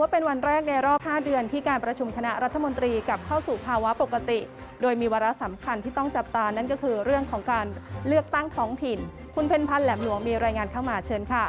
ว่าเป็นวันแรกในรอบ 5 เดือนที่การประชุมคณะรัฐมนตรีกลับเข้าสู่ภาวะปกติ โดยมีวาระสำคัญที่ต้องจับตานั่นก็คือเรื่องของการเลือกตั้งท้องถิ่น คุณเพนพันธ์แหลมหลวงมีรายงานเข้ามาเชิญค่ะ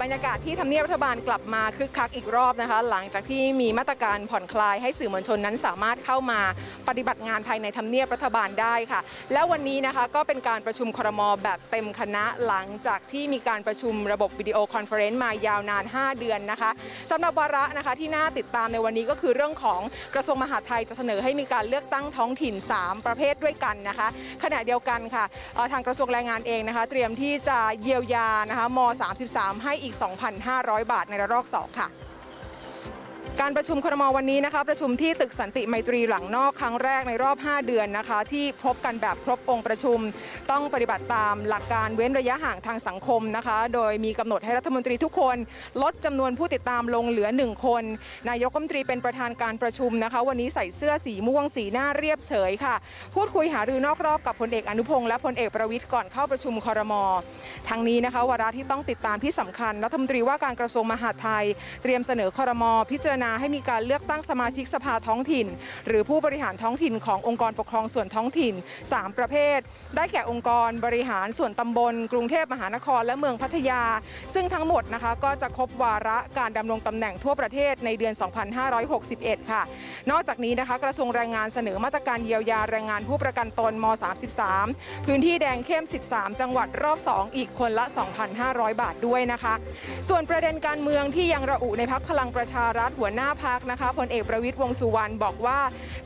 บรรยากาศที่ทำเนียบรัฐบาลกลับมาคึกคักอีกรอบนะคะ หลังจากที่มีมาตรการผ่อนคลายให้สื่อมวลชนนั้นสามารถเข้ามาปฏิบัติงานภายในทำเนียบรัฐบาลได้ค่ะ แล้ววันนี้นะคะก็เป็นการประชุมครมแบบเต็มคณะหลังจากที่มีการประชุมระบบวิดีโอคอนเฟอเรนซ์มายาวนาน 5 เดือนนะคะสำหรับวาระนะคะที่น่าติดตามในวันนี้ก็คือเรื่องของกระทรวงมหาดไทยจะเสนอให้มีการเลือกตั้งท้องถิ่น 3 ประเภทด้วยกันนะคะ ขณะเดียวกันค่ะทางกระทรวงแรงงานเองนะคะ เตรียมที่จะเยียวยานะคะม 33 ให้อีก 2,500 บาทในระลอก 2 ค่ะ การประชุมครมวันนี้นะคะ ประชุมที่ตึกสันติไมตรีหลังนอกครั้งแรกในรอบ 5 เดือนนะคะ ที่พบกันแบบครบองค์ประชุม ต้องปฏิบัติตามหลักการเว้นระยะห่างทางสังคมนะคะ โดยมีกำหนดให้รัฐมนตรีทุกคน ลดจำนวนผู้ติดตามลงเหลือ 1 คน นายกรัฐมนตรีเป็นประธานการประชุมนะคะ วันนี้ใส่เสื้อสีม่วงสีหน้าเรียบเฉยค่ะ พูดคุยหารือนอกรอบกับพลเอกอนุพงษ์และพลเอกประวิทย์ก่อนเข้าประชุมครมทางนี้นะคะวาระที่ต้องติดตามที่สำคัญรัฐมนตรีว่าการกระทรวงมหาดไทย เตรียมเสนอครมพิจารณาให้มีการเลือกตั้งสมาชิกสภาท้องถิ่น หรือผู้บริหารท้องถิ่นขององค์กรปกครองส่วนท้องถิ่น 3 ประเภท ได้แก่องค์กรบริหารส่วนตำบล กรุงเทพมหานครและเมืองพัทยา ซึ่งทั้งหมดนะคะก็จะครบวาระการดำรงตำแหน่งทั่วประเทศในเดือน 2561 ค่ะ นอกจากนี้นะคะกระทรวงแรงงานเสนอมาตรการเยียวยาแรงงานผู้ประกันตนม 33 พื้นที่แดงเข้ม 13 จังหวัดรอบ 2 อีกคนละ 2,500 บาทด้วยนะคะ ส่วนประเด็นการเมืองที่ยังระอุในพักพลังประชารัฐหัวหน้าพักนะคะพลเอกประวิตยวงสุวรรณบอกว่า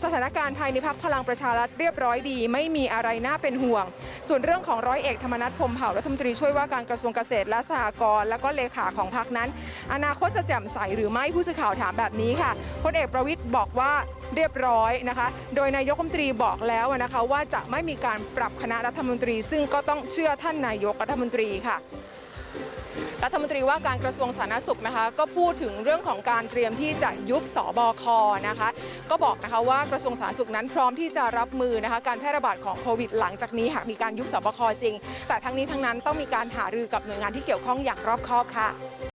สถานการณ์ภายในพักพลังประชารัฐเรียบร้อยดี ไม่มีอะไรน่าเป็นห่วง ส่วนเรื่องของร้อยเอกธรรมนัฐพมเผ่ารัฐมนตรีช่วยว่าการกระทรวงเกษตรและสหกรณ์และก็เลขาของพักนั้น อนาคตจะแจ่มใสหรือไม่ผู้สื่อข่าวถามแบบนี้ค่ะพลเอกประวิตยบอกว่าเรียบร้อยนะคะ โดยนายกรัฐมนตรีบอกแล้วนะคะว่าจะไม่มีการปรับคณะรัฐมนตรี ซึ่งก็ต้องเชื่อท่านนายกรัฐมนตรีค่ะ รัฐมนตรีว่าการกระทรวงสาธารณสุขนะคะ ก็พูดถึงเรื่องของการเตรียมที่จะยุบสบคนะคะ ก็บอกนะคะว่ากระทรวงสาธารณสุขนั้นพร้อมที่จะรับมือนะคะการแพร่ระบาดของโควิด หลังจากนี้หากมีการยุบสบคจริง แต่ทั้งนี้ทั้งนั้นต้องมีการหารือกับหน่วยงานที่เกี่ยวข้องอย่างรอบคอบค่ะ